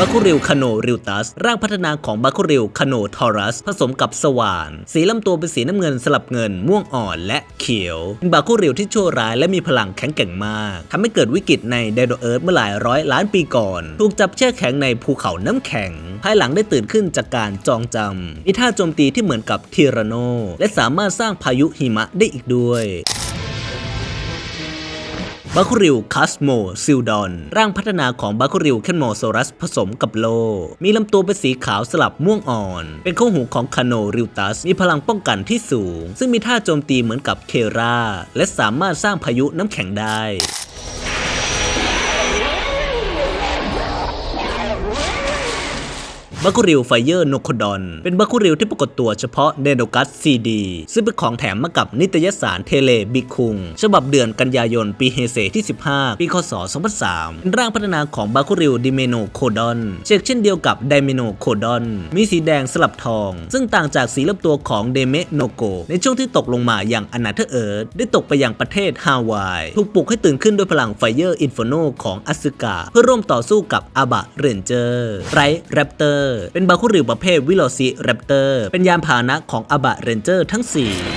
บาคุริวคาโนริวตัส ร่างพัฒนาของบาคุริวคาโนทอรัส ผสมกับสว่าน สีลำตัวเป็นสีน้ำเงินสลับเงิน ม่วงอ่อนและเขียวเป็นบาคุริวที่ชั่วร้ายและมีพลังแข็งแกร่งมากทำให้เกิดวิกฤตในไดโนเอิร์ธเมื่อหลายร้อยล้านปีก่อน ถูกจับแช่แข็งในภูเขาน้ำแข็ง ภายหลังได้ตื่นขึ้นจากการจองจำมีท่าโจมตีที่เหมือนกับทีราโน และสามารถสร้างพายุหิมะได้อีกด้วย บาคูริวคัสโมซิลดอน ร่างพัฒนาของบาคูริวเคนโมโซรัสผสมกับโล มีลำตัวเป็นสีขาวสลับม่วงอ่อน เป็นข้อหูของคาโนริวตัส มีพลังป้องกันที่สูง ซึ่งมีท่าโจมตีเหมือนกับเครา และสามารถสร้างพายุน้ำแข็งได้ บาคุริวไฟเยอร์โนโคดอน เป็นบาคุริวที่ปรากฏตัวเฉพาะเนโดกัสซีดีซึ่งเป็นของแถมมากับนิตยสารเทเลบิคุง ฉบับเดือนกันยายนปีเฮเซที่ 15 ปีคศ 2003 เป็นร่างพัฒนาของบาคุริวดิเมโนโคดอนเช่นเช่นเดียวกับไดเมโนโคดอน มีสีแดงสลับทอง ซึ่งต่างจากสีลำตัวของเดเมโนโก ในช่วงที่ตกลงมาอย่างอนาเธอเอิร์ธได้ตกไปยังประเทศฮาวาย ถูกปลุกให้ตื่นขึ้นด้วยพลังไฟเยอร์อินฟโนของอสึกะเพื่อร่วมต่อสู้กับอาบะเรนเจอร์ไรแรปเตอร์เป็นบาคุริวประเภทวิโลซิแรปเตอร์ เป็นยานพาหนะของอาบะเรนเจอร์ทั้ง 4